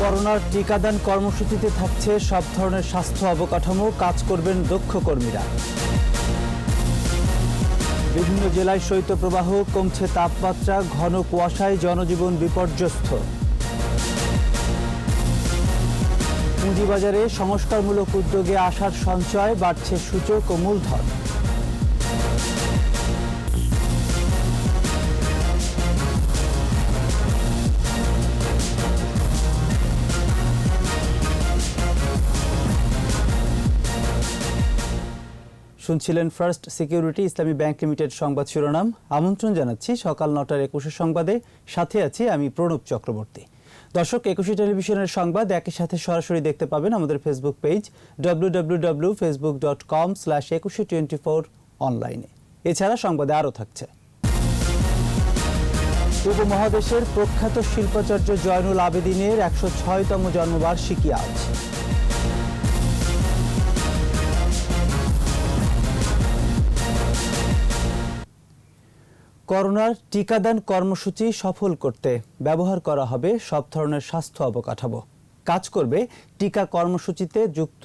করোনার টিকাদান কর্মসূচিতে থাকছে সব ধরনের স্বাস্থ্য অবকাঠামো, কাজ করবেন দক্ষ কর্মীরা। বিভিন্ন জেলায় শৈত্যপ্রবাহ, কমছে তাপমাত্রা, ঘন কুয়াশায় জনজীবন বিপর্যস্ত। পুঁজিবাজারে সংস্কারমূলক উদ্যোগে আসার সঞ্চয়, বাড়ছে সূচক ও মূলধন। শুনছিলেন first security, Islami bank limited সংবাদ শিরোনাম। আমন্ত্রণ জানাচ্ছি সকাল নটার একুশে সংবাদে। সাথে আছি আমি প্রণব চক্রবর্তী। দর্শক, একুশে টেলিভিশনের সংবাদ একই সাথে সরাসরি দেখতে পাবেন আমাদের Facebook page W Facebook dot com slash Ekushey twenty four অনলাইনে। এছাড়া সংবাদে আরও থাকছে। উপমহাদেশের প্রখ্যাত শিল্পাচার্য জয়নুল আবেদিনের একশো ছয়তম জন্মবার্ষিকী আজ। করোনার টিকাদান কর্মসূচি সফল করতে ব্যবহার করা হবে সব ধরনের স্বাস্থ্য অবকাঠামো। কাজ করবে টিকা কর্মসূচিতে যুক্ত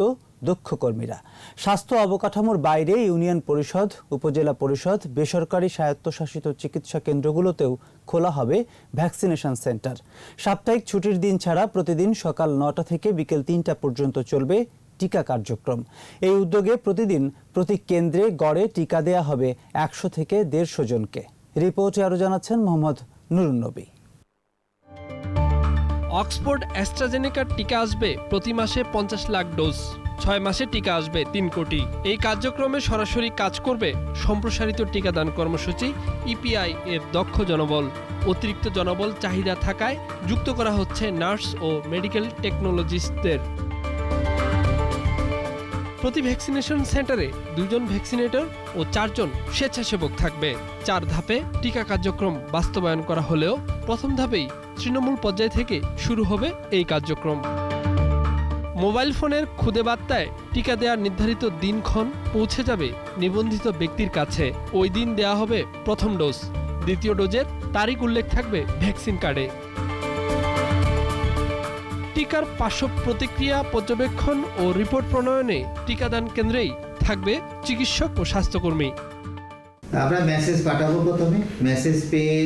দক্ষ কর্মীরা। স্বাস্থ্য অবকাঠামোর বাইরে ইউনিয়ন পরিষদ, উপজেলা পরিষদ, বেসরকারি স্বায়ত্তশাসিত চিকিৎসা কেন্দ্রগুলোতেও খোলা হবে ভ্যাকসিনেশন সেন্টার। সাপ্তাহিক ছুটির দিন ছাড়া প্রতিদিন সকাল নটা থেকে বিকেল তিনটা পর্যন্ত চলবে টিকা কার্যক্রম। এই উদ্যোগে প্রতিদিন প্রতি কেন্দ্রে গড়ে টিকা দেয়া হবে একশো থেকে দেড়শো জনকে। রিপোর্টে আরও জানাচ্ছেন মোহাম্মদ নুরুন্নবী অক্সফোর্ড অ্যাস্ট্রাজেনেকার টিকা আসবে প্রতি মাসে পঞ্চাশ লাখ ডোজ। ছয় মাসে টিকা আসবে তিন কোটি। এই কার্যক্রমে সরাসরি কাজ করবে সম্প্রসারিত টিকাদান কর্মসূচি ইপিআই এর দক্ষ জনবল। অতিরিক্ত জনবল চাহিদা থাকায় যুক্ত করা হচ্ছে নার্স ও মেডিকেল টেকনোলজিস্টদের। প্রতি ভ্যাকসিনেশন সেন্টারে দুজন ভ্যাকসিনেটর ও চারজন স্বেচ্ছাসেবক থাকবে। চার ধাপে টিকা কার্যক্রম বাস্তবায়ন করা হলেও প্রথম ধাপেই তৃণমূল পর্যায় থেকে শুরু হবে এই কার্যক্রম। মোবাইল ফোনের খুদে বার্তায় টিকা দেওয়ার নির্ধারিত দিনক্ষণ পৌঁছে যাবে নিবন্ধিত ব্যক্তির কাছে। ওই দিন দেওয়া হবে প্রথম ডোজ। দ্বিতীয় ডোজের তারিখ উল্লেখ থাকবে ভ্যাকসিন কার্ডে। টিকার পার্শ্ব প্রতিক্রিয়া পর্যবেক্ষণ ও রিপোর্ট প্রণয়নে টিকাদান কেন্দ্রেই থাকবে চিকিৎসক ও স্বাস্থ্যকর্মী। আমরা মেসেজ পাঠাবো প্রথমে। মেসেজ পেয়ে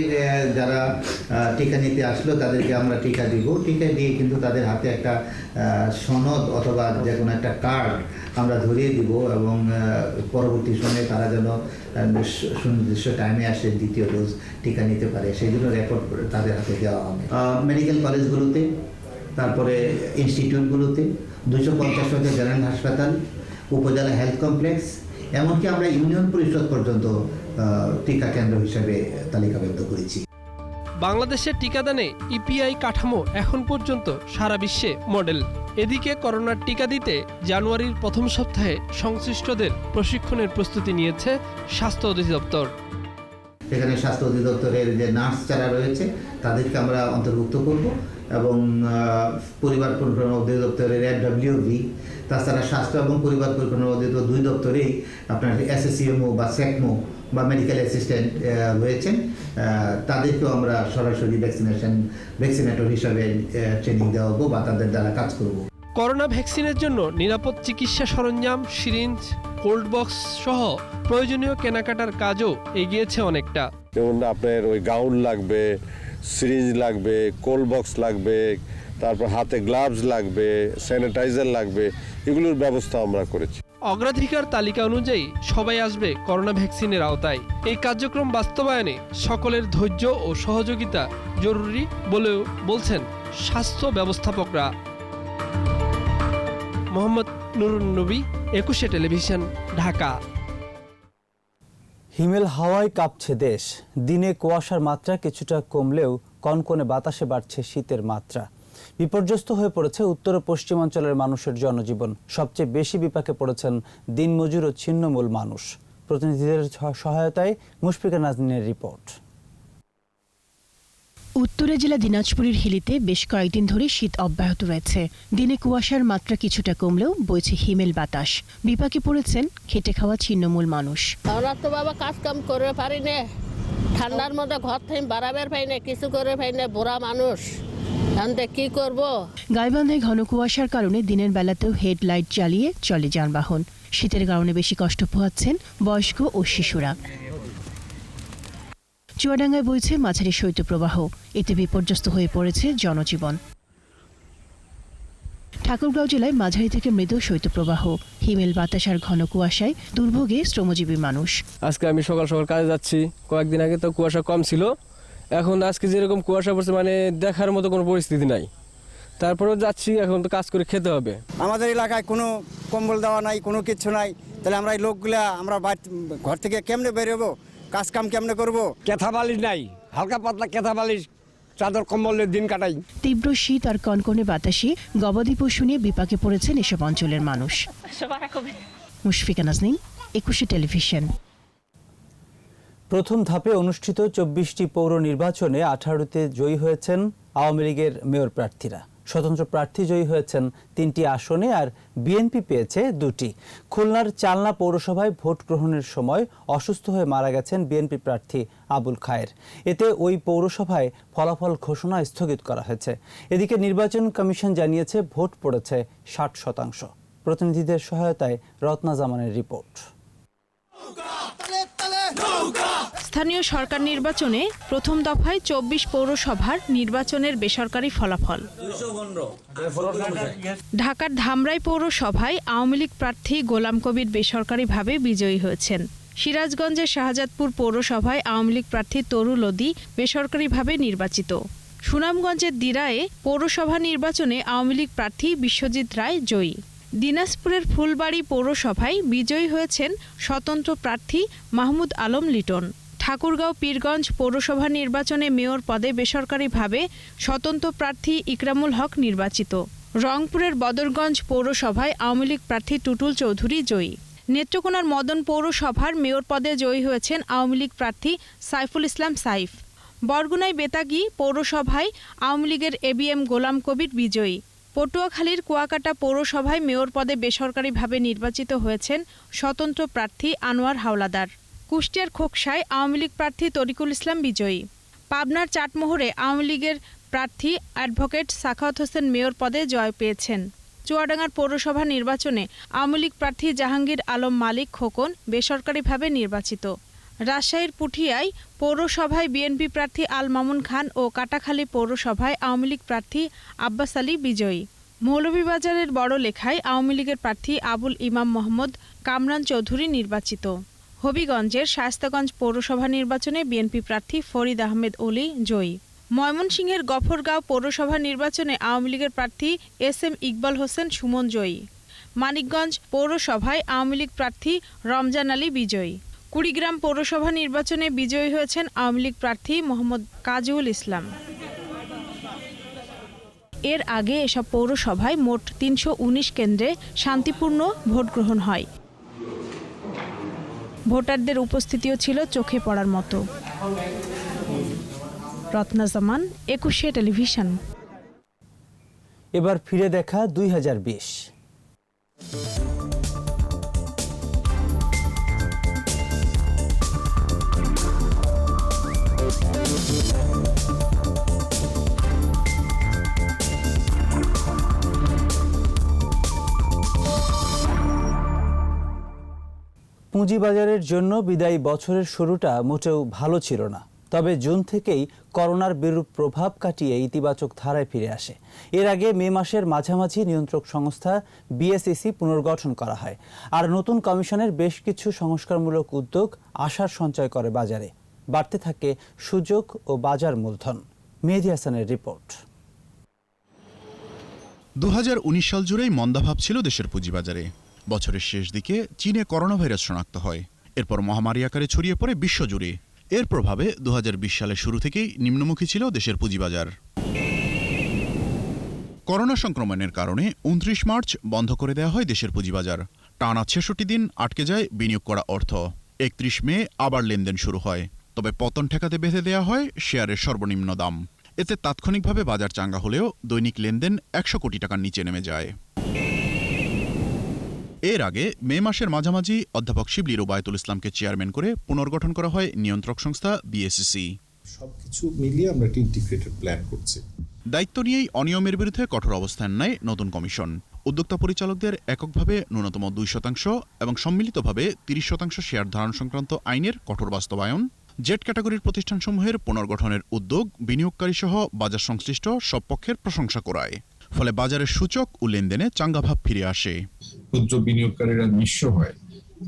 যারা টিকা নিতে আসলো, তাদেরকে আমরা টিকা দিব। টিকা দিয়ে কিন্তু তাদের হাতে একটা সনদ অথবা যে কোনো একটা কার্ড আমরা ধরিয়ে দিব এবং পরবর্তী সময়ে তারা যেন সুনির্দিষ্ট টাইমে আসে দ্বিতীয় ডোজ টিকা নিতে পারে। সেই জন্য রেকর্ড তাদের হাতে দেওয়া হবে। মেডিকেল কলেজগুলোতে তারপরে ইনস্টিটিউটগুলোতে, দুশো পঞ্চাশ হাজার জেনারেল হাসপাতাল, উপজেলা হেলথ কমপ্লেক্স, এমনকি আমরা ইউনিয়ন পরিষদ পর্যন্ত টিকা কেন্দ্র হিসেবে তালিকাবদ্ধ করেছি। বাংলাদেশের টিকাদানে ইপিআই কাঠামো এখন পর্যন্ত সারা বিশ্বে মডেল। এদিকে করোনার টিকা দিতে জানুয়ারির প্রথম সপ্তাহে সংশ্লিষ্টদের প্রশিক্ষণের প্রস্তুতি নিয়েছে স্বাস্থ্য অধিদপ্তর। সেখানে স্বাস্থ্য অধিদপ্তরের যে নার্স যারা রয়েছে, তাদেরকে আমরা অন্তর্ভুক্ত করব এবং পরিবার পরিকল্পনা অধিদপ্তরের এফডব্লিউভি তাছাড়া স্বাস্থ্য এবং পরিবার পরিকল্পনা অধিদপ্তর দুই দপ্তরেই আপনার এসএসসিএমও বা সেকমো বা মেডিকেল অ্যাসিস্ট্যান্ট রয়েছেন। তাদেরকেও আমরা সরাসরি ভ্যাকসিনেশন, ভ্যাকসিনেটর হিসাবে ট্রেনিং দেওয়াবো বা তাদের দ্বারা কাজ করব। করোনা ভ্যাকসিনের জন্য নিরাপদ চিকিৎসা সরঞ্জাম সিরিঞ্জ কোল্ড বক্স সহ প্রয়োজনীয় কেনাকাটার কাজও এগিয়েছে অনেকটা। যেমন আপনার ওই গাউন লাগবে সিরিঞ্জ লাগবে কোল্ড বক্স লাগবে তারপর হাতে গ্লাভস লাগবে স্যানিটাইজার লাগবে এগুলোর ব্যবস্থা আমরা করেছি। অগ্রাধিকার তালিকা অনুযায়ী সবাই আসবে করোনা ভ্যাকসিনের আওতায়। এই কার্যক্রম বাস্তবায়নে সকলের ধৈর্য ও সহযোগিতা জরুরি বলেও বলছেন স্বাস্থ্য ব্যবস্থাপকরা। মোহাম্মদ নুরুন নবী, একুশে টেলিভিশন, ঢাকা। হিমেল হাওয়ায় কাঁপছে দেশ। দিনে কুয়াশার মাত্রা কিছুটা কমলেও কনকনে বাতাসে বাড়ছে শীতের মাত্রা। বিপর্যস্ত হয়ে পড়েছে উত্তর ও পশ্চিমাঞ্চলের মানুষের জনজীবন। সবচেয়ে বেশি বিপাকে পড়েছেন দিনমজুর ও ছিন্নমূল মানুষ। প্রতিনিধিদের সহ- সহায়তায় মুশফিকা নাজনীনের রিপোর্ট। উত্তরে জেলা দিনাজপুরের হিলিতে বেশ কয়েকদিন ধরে শীত অব্যাহত রয়েছে। দিনে কুয়াশার মাত্রা কিছুটা কমলেও বইছে হিমেল বাতাস। বিপাকে পড়েছেন খেটে খাওয়া ছিন্নমূল মানুষ। আমরা তো বাবা কাজ কাম করে পারি না। ঠান্ডার মধ্যে ঘর থেকে বাড়াবার পাই না কিছু করে পাই না বুড়া মানুষ। কি করব? গাইবান্ধায় ঘন কুয়াশার কারণে দিনের বেলাতেও হেডলাইট জ্বালিয়ে চলে যানবাহন। শীতের কারণে বেশি কষ্ট পোহাচ্ছেন বয়স্ক ও শিশুরা। চুয়াডাঙ্গায় বইছে মাঝারি শৈত্যপ্রবাহ। এতে বিপর্যস্ত হয়ে পড়েছে জনজীবন। ঠাকুরগাঁও জেলায় মাঝারি থেকে মৃদু শৈত্যপ্রবাহ। হিমেল বাতাস আর ঘন কুয়াশায় দুর্ভোগে শ্রমজীবী মানুষ। আজকে আমি সকাল সকাল কাজে যাচ্ছি। কয়েকদিন আগে তো কুয়াশা কম ছিল। এখন আজকে যেরকম কুয়াশা পড়ছে মানে দেখার মতো কোনো পরিস্থিতি নাই। তারপরেও যাচ্ছি এখন তো কাজ করে খেতে হবে। আমাদের এলাকায় কোনো কম্বল দেওয়া নাই কোনো কিছু নাই। তাহলে আমরা এই লোকগুলা আমরা বাড়ি- ঘর থেকে কেমনে বেরোবো কাজ কাম কেমনে করব? কেথা বালিশ নাই হালকা পাতলা কেথা বালিশ চাদর কম্বলের দিন কাটাই। তীব্র শীত আর কনকনে বাতাসে গবাদি পশু নিয়ে বিপাকে পড়েছেন এসব অঞ্চলের মানুষ। মুশফিকা নাজনীন একুশে টেলিভিশন। প্রথম ধাপে অনুষ্ঠিত চব্বিশটি পৌর নির্বাচনে আঠারোতে জয়ী হয়েছেন আওয়ামী লীগের মেয়র প্রার্থীরা। স্বতন্ত্র প্রার্থী জয়ী হয়েছেন তিনটি আসনে আর বিএনপি পেয়েছে দুটি। খুলনার চালনা পৌরসভায় ভোট গ্রহণের সময় অসুস্থ হয়ে মারা গেছেন বিএনপি প্রার্থী আবুল খায়ের। এতে ওই পৌরসভায় ফলাফল ঘোষণা স্থগিত করা হয়েছে। এদিকে নির্বাচন কমিশন জানিয়েছে ভোট পড়েছে ষাট শতাংশ। প্রতিনিধিদের সহায়তায় রত্না জামানের রিপোর্ট। স্থানীয় সরকার নির্বাচনে প্রথম দফায় চব্বিশ পৌরসভার নির্বাচনের বেসরকারি ফলাফল। ঢাকার ধামরাই পৌরসভায় আওয়ামী লীগ প্রার্থী গোলাম কবির বেসরকারিভাবে বিজয়ী হয়েছেন। সিরাজগঞ্জের শাহজাদপুর পৌরসভায় আওয়ামী লীগ প্রার্থী তরু লদি বেসরকারিভাবে নির্বাচিত। সুনামগঞ্জের দিরায়ে পৌরসভা নির্বাচনে আওয়ামী লীগ প্রার্থী বিশ্বজিৎ রায় জয়ী। দিনাজপুরের ফুলবাড়ি পৌরসভায় বিজয়ী হয়েছেন স্বতন্ত্র প্রার্থী মাহমুদ আলম লিটন। ঠাকুরগাঁও পীরগঞ্জ পৌরসভা নির্বাচনে মেয়র পদে বেসরকারিভাবে স্বতন্ত্র প্রার্থী ইকরামুল হক নির্বাচিত। রংপুরের বদরগঞ্জ পৌরসভায় আওয়ামী লীগ প্রার্থী টুটুল চৌধুরী জয়ী। নেত্রকোনার মদন পৌরসভার মেয়র পদে জয়ী হয়েছেন আওয়ামী লীগ প্রার্থী সাইফুল ইসলাম সাইফ। বরগুনায় বেতাগী পৌরসভায় আওয়ামী লীগের এবিএম গোলাম কবির বিজয়ী। পটুয়াখালীর কুয়াকাটা পৌরসভায় মেয়র পদে বেসরকারিভাবে নির্বাচিত হয়েছেন স্বতন্ত্র প্রার্থী আনোয়ার হাওলাদার। কুষ্টিয়ার খোকসায় আওয়ামী লীগ প্রার্থী তরিকুল ইসলাম বিজয়ী। পাবনার চাটমোহরে আওয়ামী লীগের প্রার্থী অ্যাডভোকেট সাখাওয়াত হোসেন মেয়র পদে জয় পেয়েছেন। চুয়াডাঙ্গার পৌরসভা নির্বাচনে আওয়ামী লীগ প্রার্থী জাহাঙ্গীর আলম মালিক খোকন বেসরকারিভাবে নির্বাচিত। রাজশাহীর পুঠিয়ায় পৌরসভায় বিএনপি প্রার্থী আল মামুন খান ও কাটাখালী পৌরসভায় আওয়ামী লীগ প্রার্থী আব্বাস আলী বিজয়ী। মৌলভীবাজারের বড় লেখায় আওয়ামী লীগের প্রার্থী আবুল ইমাম মোহাম্মদ কামরান চৌধুরী নির্বাচিত। হবিগঞ্জের শায়স্তাগঞ্জ পৌরসভা নির্বাচনে বিএনপি প্রার্থী ফরিদ আহমেদ অলি জয়ী। ময়মনসিংহের গফরগাঁও পৌরসভা নির্বাচনে আওয়ামী লীগের প্রার্থী এস এম ইকবাল হোসেন সুমন জয়ী। মানিকগঞ্জ পৌরসভায় আওয়ামী লীগ প্রার্থী রমজান আলী বিজয়ী। কুড়িগ্রাম পৌরসভা নির্বাচনে বিজয়ী হয়েছেন আওয়ামী লীগ প্রার্থী মোহাম্মদ কাজুল ইসলাম। এর আগে এসব পৌরসভায় মোট তিনশো উনিশ কেন্দ্রে শান্তিপূর্ণ ভোট গ্রহণ হয়। ভোটারদের উপস্থিতিও ছিল চোখে পড়ার মতো। রত্না জামান, একুশে টেলিভিশন। এবার ফিরে দেখা দুই হাজার বিশ। পুঁজিবাজারের জন্য বিদায়ী বছরের শুরুটা মোটেও ভালো ছিল না। তবে জুন থেকেই করোনার বিরূপ প্রভাব কাটিয়ে ইতিবাচক ধারায় ফিরে আসে। এর আগে মে মাসের মাঝামাঝি নিয়ন্ত্রক সংস্থা বিএসইসি পুনর্গঠন করা হয়। আর নতুন কমিশনের বেশ কিছু সংস্কারমূলক উদ্যোগ আশার সঞ্চয় করে বাজারে। বাড়তে থাকে সুযোগ ও বাজার মূলধন। মেহেদি হাসানের রিপোর্ট। দু হাজার উনিশ সাল জুড়েই মন্দাভাব ছিল দেশের পুঁজিবাজারে। বছরের শেষ দিকে চীনে করোনা ভাইরাস শনাক্ত হয়। এরপর মহামারী আকারে ছড়িয়ে পড়ে বিশ্বজুড়ে। এর প্রভাবে দু হাজার বিশ সালের শুরু থেকেই নিম্নমুখী ছিল দেশের পুঁজিবাজার। করোনা সংক্রমণের কারণে উনত্রিশ মার্চ বন্ধ করে দেওয়া হয় দেশের পুঁজিবাজার। টানা ছেষট্টি দিন আটকে যায় বিনিয়োগ করা অর্থ। একত্রিশ মে আবার লেনদেন শুরু হয়। তবে পতন ঠেকাতে বেঁধে দেওয়া হয় শেয়ারের সর্বনিম্ন দাম। এতে তাৎক্ষণিকভাবে বাজার চাঙ্গা হলেও দৈনিক লেনদেন একশো কোটি টাকার নিচে নেমে যায়। এর আগে মে মাসের মাঝামাঝি অধ্যাপক শিবলি রোবায়তুল ইসলামকে চেয়ারম্যান করে পুনর্গঠন করা হয় নিয়ন্ত্রক সংস্থা বিএসসিসি সবকিছু মিলিয়ে আমরা একটা ইন্টিগ্রেটেড প্ল্যান করছি। দায়িত্ব নিয়েই অনিয়মের বিরুদ্ধে কঠোর অবস্থান নেয় নতুন কমিশন। উদ্যোক্তা পরিচালকদের এককভাবে ন্যূনতম দুই শতাংশ এবং সম্মিলিতভাবে তিরিশ শতাংশ শেয়ার ধারণ সংক্রান্ত আইনের কঠোর বাস্তবায়ন। জেট ক্যাটাগরির প্রতিষ্ঠানসমূহের পুনর্গঠনের উদ্যোগ বিনিয়োগকারী সহ বাজার সংশ্লিষ্ট সব পক্ষের প্রশংসা করায় ফলে বাজারের সূচক ও লেনদেনে চাঙ্গাভাব ফিরে আসে। ক্ষুদ্র বিনিয়োগকারীরা নিঃস্ব হয়।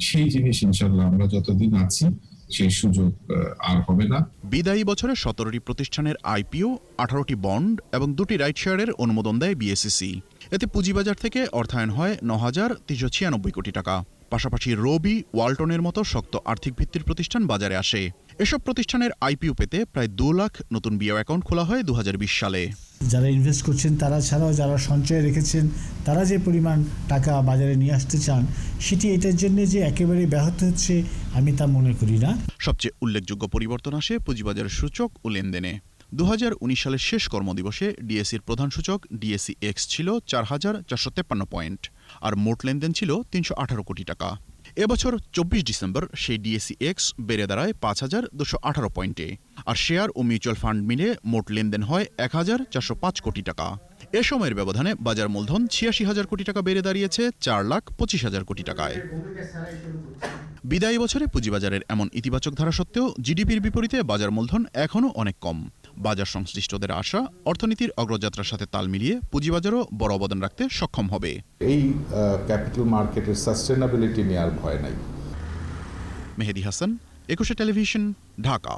সেই জিনিস ইনশাল্লাহ আমরা যতদিন আছি সেই সুযোগ আর হবে না। বিদায়ী বছরে সতেরোটি প্রতিষ্ঠানের আইপিও আঠারোটি বন্ড এবং দুটি রাইট শেয়ারের অনুমোদন দেয় বিএসসিসি এতে পুঁজিবাজার থেকে অর্থায়ন হয় ন হাজার তিনশো ছিয়ানব্বই কোটি টাকা। পাশাপাশি রবি ওয়ালটনের মতো শক্ত আর্থিক ভিত্তির প্রতিষ্ঠান বাজারে আসে। এসব প্রতিষ্ঠানের আইপিও পেতে প্রায় দু লাখ নতুন বিও অ্যাকাউন্ট খোলা হয় দু হাজার বিশ সালে। যারা ইনভেস্ট করছেন, তারা ছাড়াও যারা সঞ্চয় রেখেছেন, তারা যে পরিমাণ টাকা বাজারে নিয়ে আসতে চান, সেটি এটার জন্য যে একেবারে ব্যাহত হচ্ছে, আমি তা মনে করি না। সবচেয়ে উল্লেখযোগ্য পরিবর্তন আসে পুঁজিবাজারের সূচক ও লেনদেনে। দু হাজার উনিশ সালের শেষ কর্মদিবসে ডিএসির প্রধান সূচক ডিএসি এক্স ছিল চার হাজার চারশো তেপ্পান্ন পয়েন্ট, আর মোট লেনদেন ছিল তিনশো আঠারো কোটি টাকা। এবছর চব্বিশ ডিসেম্বর সেই ডিএসি এক্স বেড়ে দাঁড়ায় পাঁচ হাজার দুশো আঠারো পয়েন্টে, আর শেয়ার ও মিউচুয়াল ফান্ড মিলে মোট লেনদেন হয় এক হাজার চারশো পাঁচ কোটি টাকা। এ সময়ের ব্যবধানে বাজার মূলধন ছিয়াশি হাজার কোটি টাকা বেড়ে দাঁড়িয়েছে চার লাখ পঁচিশ হাজার কোটি টাকায়। বিদায়ী বছরে পুঁজিবাজারের এমন ইতিবাচক ধারা সত্ত্বেও জিডিপির বিপরীতে বাজার মূলধন এখনও অনেক কম। বাজার সংশ্লিষ্টদের আশা অর্থনীতির অগ্রযাত্রার সাথে তাল মিলিয়ে পুঁজিবাজারও বড় অবদান রাখতে সক্ষম হবে। এই ক্যাপিটাল মার্কেটের সাস্টেনাবিলিটি নিয়ে আর ভয় নাই। মেহেদি হাসান একুশে টেলিভিশন ঢাকা।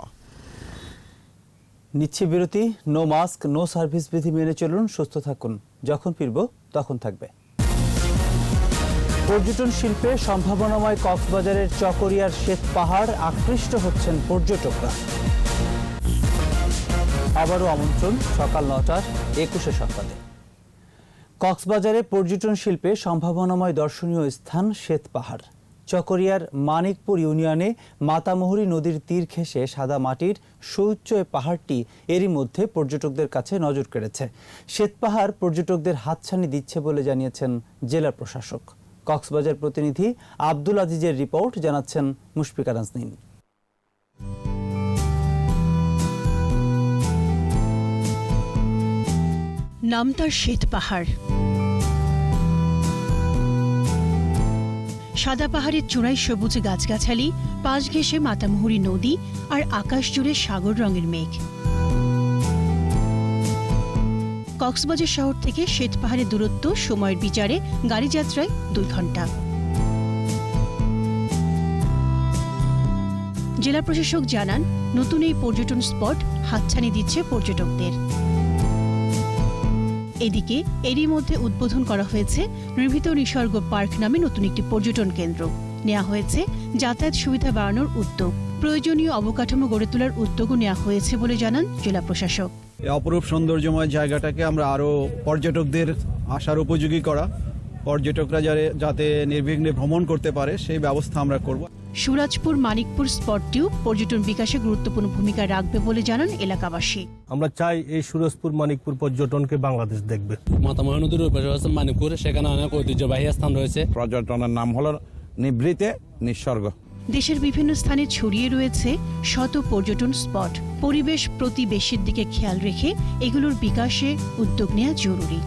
নিচ্ছে বিরতি নো মাস্ক নো সার্ভিস বিধি মেনে চলুন সুস্থ থাকুন। যখন ফিরব তখন থাকবে। পর্যটন শিল্পে সম্ভাবনাময় কক্সবাজারের চকরিয়ার শ্বেত পাহাড় আকৃষ্ট হচ্ছেন পর্যটকরা। আবারও আমন্ত্রণ সকাল নটার একুশে সকালে। কক্সবাজারে পর্যটন শিল্পে সম্ভাবনাময় দর্শনীয় স্থান শ্বেত পাহাড়। চকরিয়ার মানিকপুর ইউনিয়নে মাতামুহুরী নদীর তীর ঘেঁষে সাদা মাটির সুউচ্চ পাহাড়টি এরই মধ্যে পর্যটকদের কাছে নজর কেড়েছে। শ্বেত পাহাড় পর্যটকদের হাতছানি দিচ্ছে বলে জানিয়েছেন জেলা প্রশাসক। কক্সবাজার প্রতিনিধি আব্দুল আজিজের রিপোর্ট জানাচ্ছেন মুশফিকা নাজনীন নাম তার শ্বেত পাহাড়। সাদা পাহাড়ের চূড়ায় সবুজ গাছগাছালি, পাশ ঘেঁষে মাতামুহুরি নদী আর আকাশ জুড়ে সাগর রঙের মেঘ। কক্সবাজার শহর থেকে শ্বেত পাহাড়ের দূরত্ব সময়ের বিচারে গাড়ি যাত্রায় দুই ঘণ্টা জেলা প্রশাসক জানান, নতুন এই পর্যটন স্পট হাতছানি দিচ্ছে পর্যটকদের। এদিকে এরই মধ্যে উদ্বোধন করা হয়েছে নির্ভীত নিসর্গ পার্ক নামে নতুন একটি পর্যটন কেন্দ্র। নেওয়া হয়েছে যাতায়াত সুবিধা বাড়ানোর উদ্যোগ। প্রয়োজনীয় অবকাঠামো গড়ে তোলার উদ্যোগও নেওয়া হয়েছে বলে জানান জেলা প্রশাসক। অপরূপ সৌন্দর্যময় জায়গাটাকে আমরা আরও পর্যটকদের আসার উপযোগী করা। পর্যটকরা যাতে নির্বিঘ্নে ভ্রমণ করতে পারে, সেই ব্যবস্থা আমরা করব। সুরাজপুর মানিকপুর স্পটটিও পর্যটন বিকাশে গুরুত্বপূর্ণ ভূমিকা রাখবে বলে জানান এলাকাবাসী। আমরা চাই এই সুরজপুর মানিকপুর পর্যটনকে বাংলাদেশ দেখবে। মাতামহ নদীর পাশে আছে মানিকপুর সেখানে অনেক ঐতিহ্যবাহী স্থান রয়েছে। পর্যটনের নাম হলো নিবৃতে নিঃসর্গ। দেশের বিভিন্ন স্থানে ছড়িয়ে রয়েছে শত পর্যটন স্পট। পরিবেশ প্রতিবেশীর দিকে খেয়াল রেখে এগুলোর বিকাশে উদ্যোগ নেওয়া জরুরি।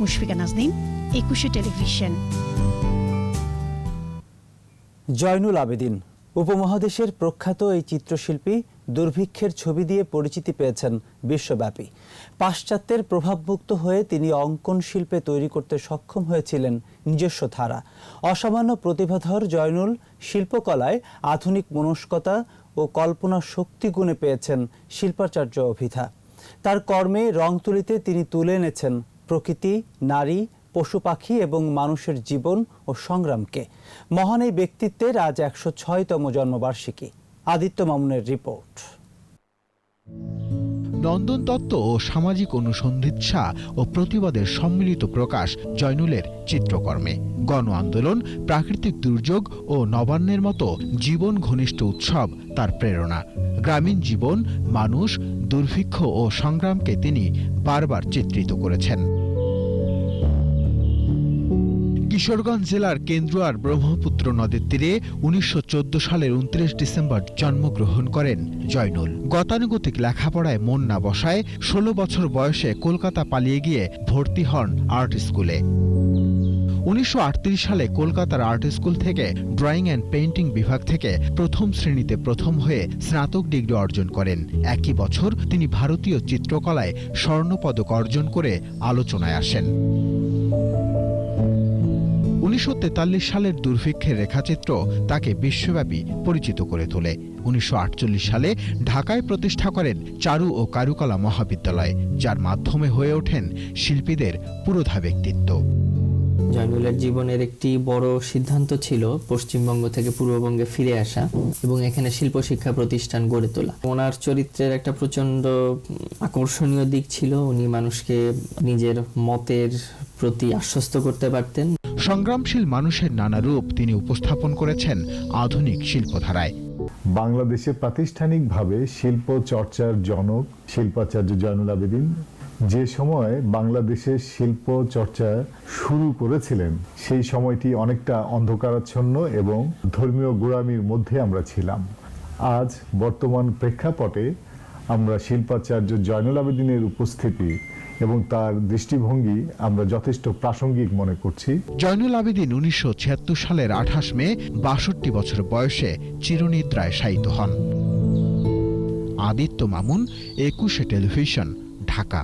মুশফিকা নাজনীন একুশে টেলিভিশন। জয়নুল আবেদিন, উপমহাদেশের প্রখ্যাত এই চিত্রশিল্পী দুর্ভিক্ষের ছবি দিয়ে পরিচিতি পেয়েছেন বিশ্বব্যাপী। পাশ্চাত্যের প্রভাবমুক্ত হয়ে তিনি অঙ্কন শিল্পে তৈরি করতে সক্ষম হয়েছিলেন নিজস্ব ধারা। অসামান্য প্রতিভাধর জয়নুল শিল্পকলায় আধুনিক মনস্কতা ও কল্পনা শক্তি গুণে পেয়েছেন শিল্পাচার্য অভিধা। তার কর্মে রং তুলিতে তিনি তুলে এনেছেন প্রকৃতি, নারী পশু পাখি এবং মানুষের জীবন ও সংগ্রামকে। মহান এই ব্যক্তিত্বের আজ একশো ছয়তম জন্মবার্ষিকী। আদিত্য মামুনের রিপোর্ট। নন্দন তত্ত্ব ও সামাজিক অনুসন্ধিৎসা ও প্রতিবাদের সম্মিলিত প্রকাশ জয়নুলের চিত্রকর্মে। গণ আন্দোলন, প্রাকৃতিক দুর্যোগ ও নবান্নের মতো জীবন ঘনিষ্ঠ উৎসব তার প্রেরণা। গ্রামীণ জীবন, মানুষ, দুর্ভিক্ষ ও সংগ্রামকে তিনি বারবার চিত্রিত করেছেন। কিশোরগঞ্জ জেলার কেন্দ্রুয়ার ব্রহ্মপুত্র নদের তীরে উনিশশো চোদ্দ সালের উনত্রিশ ডিসেম্বর জন্মগ্রহণ করেন জয়নুল। গতানুগতিক লেখাপড়ায় মন না বসায় ষোলো বছর বয়সে কলকাতা পালিয়ে গিয়ে ভর্তি হন আর্ট স্কুলে। উনিশশো আটত্রিশ সালে কলকাতার আর্ট স্কুল থেকে ড্রয়িং অ্যান্ড পেইন্টিং বিভাগ থেকে প্রথম শ্রেণীতে প্রথম হয়ে স্নাতক ডিগ্রি অর্জন করেন। একই বছর তিনি ভারতীয় চিত্রকলায় স্বর্ণপদক অর্জন করে আলোচনায় আসেন। উনিশশো তেতাল্লিশ সালের দুর্ভিক্ষের রেখাচিত্র তাকে বিশ্বব্যাপী পরিচিত করে তোলে। উনিশশো আটচল্লিশ সালে ঢাকায় প্রতিষ্ঠা করেন চারু ও কারুকলা মহাবিদ্যালয়, যার মাধ্যমে হয়ে ওঠেন শিল্পীদের পুরোধা ব্যক্তিত্ব। জয়নুলের জীবনের একটি বড় সিদ্ধান্ত ছিল পশ্চিমবঙ্গ থেকে পূর্ববঙ্গে ফিরে আসা এবং এখানে শিল্প শিক্ষা প্রতিষ্ঠান গড়ে তোলা। ওনার চরিত্রের একটা প্রচণ্ড আকর্ষণীয় দিক ছিল। উনি মানুষকে নিজের মতের প্রতি আশ্বস্ত করতে পারতেন। সংগ্রামশীল মানুষের নানা রূপ তিনি উপস্থাপন করেছেন আধুনিক শিল্পধারায়। বাংলাদেশে প্রাতিষ্ঠানিকভাবে শিল্প চর্চার জনক শিল্পাচার্য জয়নুল আবেদিন যে সময় বাংলাদেশের শিল্প চর্চা শুরু করেছিলেন, সেই সময়টি অনেকটা অন্ধকারাচ্ছন্ন এবং ধর্মীয় গোড়ামির মধ্যে আমরা ছিলাম। আজ বর্তমান প্রেক্ষাপটে আমরা শিল্পাচার্য জয়নুল আবেদিনের উপস্থিতি এবং তার দৃষ্টিভঙ্গি আমরা যথেষ্ট প্রাসঙ্গিক মনে করছি। জয়নুল আবেদিন উনিশশো ছিয়াত্তর সালের আঠাশ মে বাষট্টি বছর বয়সে চিরনিদ্রায় শায়িত হন। আদিত্য মামুন একুশে টেলিভিশন ঢাকা।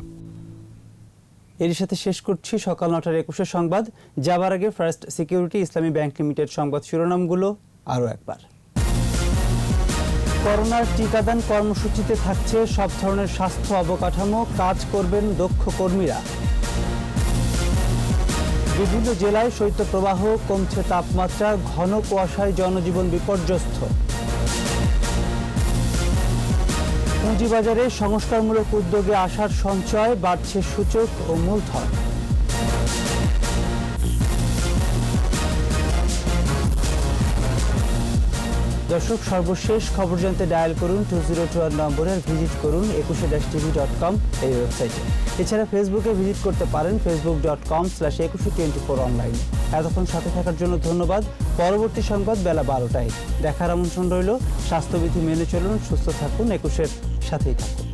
এর সাথে শেষ করছি সকাল নটার একুশে সংবাদ। যাবার আগে first security Islami bank limited সংবাদ শিরোনামগুলো আরও একবার। করোনার টিকাদান কর্মসূচিতে থাকছে সব ধরনের স্বাস্থ্য অবকাঠামো, কাজ করবেন দক্ষ কর্মীরা। বিভিন্ন জেলায় শৈত্যপ্রবাহ, কমছে তাপমাত্রা, ঘন কুয়াশায় জনজীবন বিপর্যস্ত। পুঁজিবাজারে সংস্কারমূলক উদ্যোগে আসার সঞ্চয়, বাড়ছে সূচক ও মূলধন। দর্শক, সর্বশেষ খবর জানতে ডায়াল করুন টু জিরো টু নম্বরে ভিজিট করুন Ekushey dash TV dot com এই ওয়েবসাইটে। এছাড়া ফেসবুকে ভিজিট করতে পারেন Facebook dot com slash Ekushey twenty four online এতক্ষণ সাথে থাকার জন্য ধন্যবাদ। পরবর্তী সংবাদ বেলা বারোটায়। দেখার আমন্ত্রণ রইল। স্বাস্থ্যবিধি মেনে চলুন, সুস্থ থাকুন, একুশের সাথেই থাকুন।